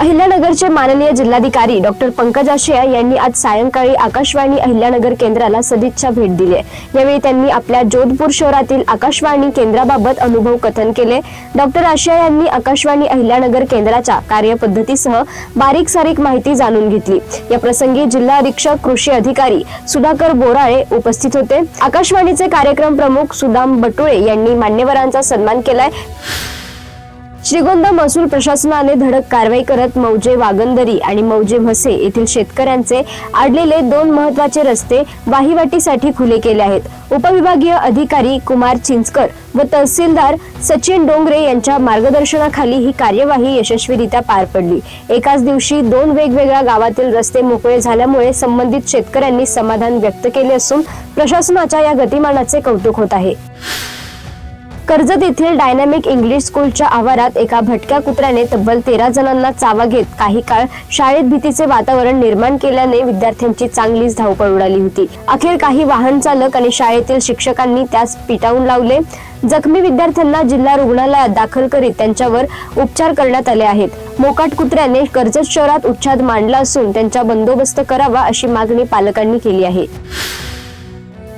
अहिल्यानगरचे माननीय जिल्हाधिकारी डॉक्टर पंकज आशिया यांनी आज सायंकाळी आकाशवाणी अहिल्यानगर केंद्राला सदिच्छा भेट दिली. आहे यावेळी त्यांनी आपल्या जोधपूर शहरातील आकाशवाणी केंद्राबाबत अनुभव कथन केले. डॉक्टर आशिया यांनी आकाशवाणी अहिल्यानगर केंद्राच्या कार्यपद्धतीसह बारीक सारीक माहिती जाणून घेतली. या प्रसंगी जिल्हा अधीक्षक कृषी अधिकारी सुधाकर बोराळे उपस्थित होते. आकाशवाणीचे कार्यक्रम प्रमुख सुदाम बटुळे यांनी मान्यवरांचा सन्मान केलाय. श्रीगोंदा महसूल प्रशासनाने धडक कारवाई करत मौजे वागंदरी आणि मौजे म्हसे येथील शेतकऱ्यांचे आडलेले दोन महत्त्वाचे रस्ते वाहिवाटीसाठी खुले केले आहेत. उपविभागीय अधिकारी कुमार चिंचकर व तहसीलदार सचिन डोंगरे यांच्या मार्गदर्शनाखाली ही कार्यवाही यशस्वीरित्या पार पडली. एकाच दिवशी दोन वेगवेगळ्या गावातील रस्ते मोकळे झाल्यामुळे संबंधित शेतकऱ्यांनी समाधान व्यक्त केले असून प्रशासनाच्या या गतिमानाचे कौतुक होत आहे. कर्जत येथील डायनामिक इंग्लिश स्कूलच्या आवारात एका भटक्या कुत्र्याने तब्बल तेरा जणांना चावा घेत काही काळ शाळेत भीतीचे वातावरण निर्माण केल्याने विद्यार्थ्यांची चांगलीच धावपळ उडाली होती. अखेर काही वाहन चालक आणि शाळेतील शिक्षकांनी त्यास पिटावून लावले. जखमी विद्यार्थ्यांना जिल्हा रुग्णालयात दाखल करीत त्यांच्यावर उपचार करण्यात आले आहेत. मोकाट कुत्र्याने कर्जत शहरात उच्छाद मांडला असून त्यांचा बंदोबस्त करावा अशी मागणी पालकांनी केली आहे.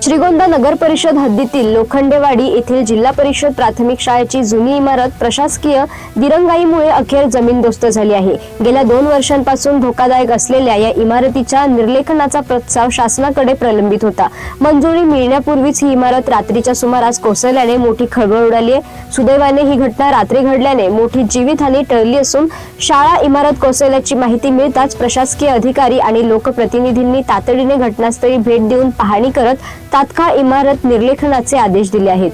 श्रीगोंदा नगर परिषद हद्दीतील लोखंडेवाडी येथील जिल्हा परिषद प्राथमिक शाळेची जुनी इमारत प्रशासकीय दिरंगाईमुळे अखेर जमीनदोस्त झाली आहे. गेल्या दोन वर्षांपासून धोकादायक असलेल्या या इमारतीच्या निर्लेखनाचा प्रस्ताव शासनाकडे प्रलंबित होता. मंजुरी मिळण्यापूर्वीच ही इमारत रात्रीच्या सुमारास कोसळल्याने मोठी खळबळ उडाली आहे. सुदैवाने ही घटना रात्री घडल्याने मोठी जीवितहानी टळली असून शाळा इमारत कोसळल्याची माहिती मिळताच प्रशासकीय अधिकारी आणि लोकप्रतिनिधींनी तातडीने घटनास्थळी भेट देऊन पाहणी करत तात्काळ इमारत निर्लेखनाचे आदेश दिले आहेत.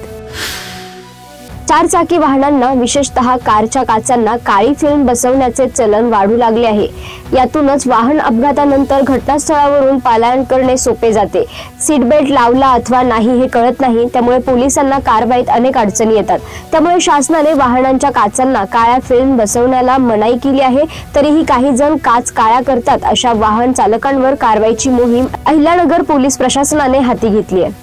चारचाकी वाहनांना विशेषतः कारच्या काचांना काळी फिल्म बसवण्याचे चलन वाढू लागले आहे. यातूनच वाहन अपघातानंतर घटनास्थळावरून पालायन करणे सोपे जाते. सीट बेल्ट लावला अथवा नाही हे कळत नाही त्यामुळे पोलिसांना कारवाईत अनेक अडचणी येतात. त्यामुळे शासनाने वाहनांच्या काचांना काळ्या फिल्म बसवण्याला मनाई केली आहे. तरीही काही जण काच काळ्या करतात अशा वाहन चालकांवर कारवाईची मोहीम अहिल्यानगर पोलीस प्रशासनाने हाती घेतली आहे.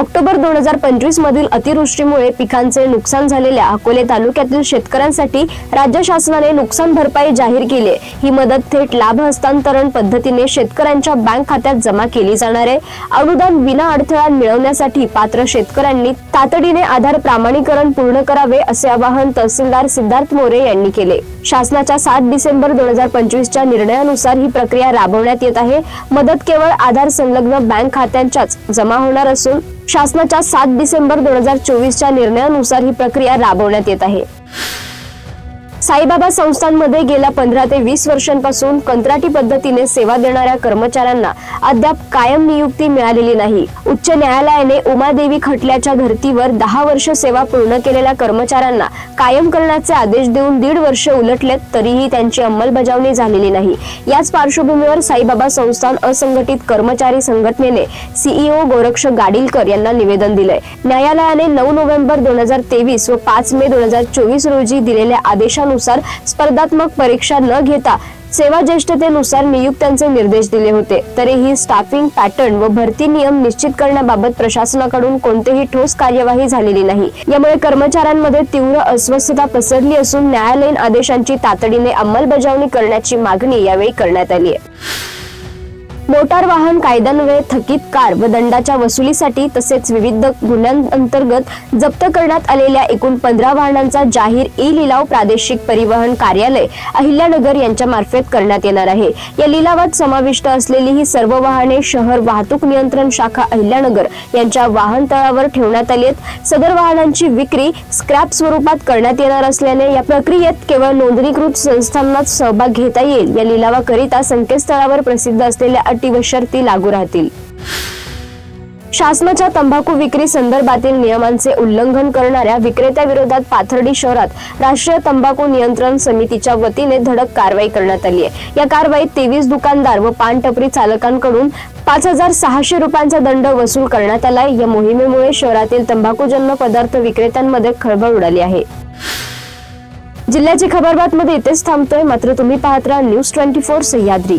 ऑक्टोबर दोन हजार पंचवीस मधील अतिवृष्टीमुळे पिकांचे नुकसान झालेल्या अकोले तालुक्यातील शेतकऱ्यांसाठी राज्य शासनाने नुकसान भरपाई जाहीर केली ही मदत थेट लाभ हस्तांतरण पद्धतीने शेतकऱ्यांच्या बँक खात्यात जमा केली जाणार आहे. अनुदान विना अडथळा मिळवण्यासाठी पात्र शेतकऱ्यांनी तातडीने आधार प्रामाणीकरण पूर्ण करावे असे आवाहन तहसीलदार सिद्धार्थ मोरे यांनी केले. शासनाच्या सात डिसेंबर दोन हजार पंचवीसच्या निर्णयानुसार ही प्रक्रिया राबवण्यात येत आहे. मदत केवळ आधार संलग्न बँक खात्यांच्याच जमा होणार असून शासनाच्या सात डिसेंबर दोन हजार चोवीसच्या निर्णयानुसार ही प्रक्रिया राबवण्यात येत आहे. साईबाबा संस्थांमध्ये गेल्या पंधरा ते वीस वर्षांपासून कंत्राटी पद्धतीने सेवा देणाऱ्या कर्मचाऱ्यांना अद्याप कायम नियुक्ती मिळालेली नाही. उच्च न्यायालयाने उमादेवी खटल्याच्या धर्तीवर दहा वर्ष सेवा पूर्ण केलेल्या कर्मचाऱ्यांना कायम करण्याचे आदेश देऊन दीड वर्ष उलटलेत तरीही त्यांची अंमलबजावणी झालेली नाही. याच पार्श्वभूमीवर साईबाबा संस्थान असंघटित कर्मचारी संघटनेने सीईओ गोरक्ष गाडीलकर यांना निवेदन दिलंय. न्यायालयाने नऊ नोव्हेंबर दोन हजार तेवीस व पाच मे दोन हजार चोवीस रोजी दिलेल्या आदेशानुसार स्पर्धात्मक परीक्षा न घेता सेवा ज्येष्ठतेनुसार नियुक्त्यांचे निर्देश दिले होते. तरीही स्टाफिंग पॅटर्न व भरती नियम निश्चित करण्याबाबत प्रशासनाकडून कोणतीही ठोस कार्यवाही झालेली नाही. यामुळे कर्मचाऱ्यांमध्ये तीव्र अस्वस्थता पसरली असून न्यायालयीन आदेशांची तातडीने अंमलबजावणी करण्याची मागणी यावेळी करण्यात आली आहे. मोटार वाहन कायद्यान्वये थकीत कार व दंडाच्या वसुलीसाठी तसेच विविध गुन्ह्यांअंतर्गत जप्त करण्यात आलेल्या एकूण पंधरा वाहनांचा जाहीर ई लिलाव प्रादेशिक परिवहन कार्यालय अहिल्यानगर यांच्या मार्फत करण्यात येणार आहे. या लिलावात समाविष्ट असलेली ही सर्व वाहने शहर वाहतूक नियंत्रण शाखा अहिल्यानगर यांच्या वाहन तळावर ठेवण्यात आली आहेत. सदर वाहनांची विक्री स्क्रॅप स्वरूपात करण्यात येणार असल्याने या प्रक्रियेत केवळ नोंदणीकृत संस्थांनाच सहभाग घेता येईल. या लिलावाकरिता संकेतस्थळावर प्रसिद्ध असलेल्या अटी व शर्ती लागू राहतील. शासनाच्या तंबाखू विक्री संदर्भातील नियमांचे उल्लंघन करणाऱ्या विक्रेत्याविरोधात पाथर्डी शहरात राष्ट्रीय तंबाखू नियंत्रण समितीच्या वतीने धडक कारवाई करण्यात आली आहे. या कारवाईत तेवीस दुकानदार व पानटपरी चालकांकडून पाच हजार सहाशे रुपयांचा दंड वसूल करण्यात आलाय या मोहिमेमुळे शहरातील तंबाखूजन्य पदार्थ विक्रेत्यांमध्ये खळबळ उडाली आहे. जिल्ह्याची खबरबात मध्ये इथेच थांबतोय. मात्र तुम्ही पाहत राहा न्यूज ट्वेंटी फोर सह्याद्री.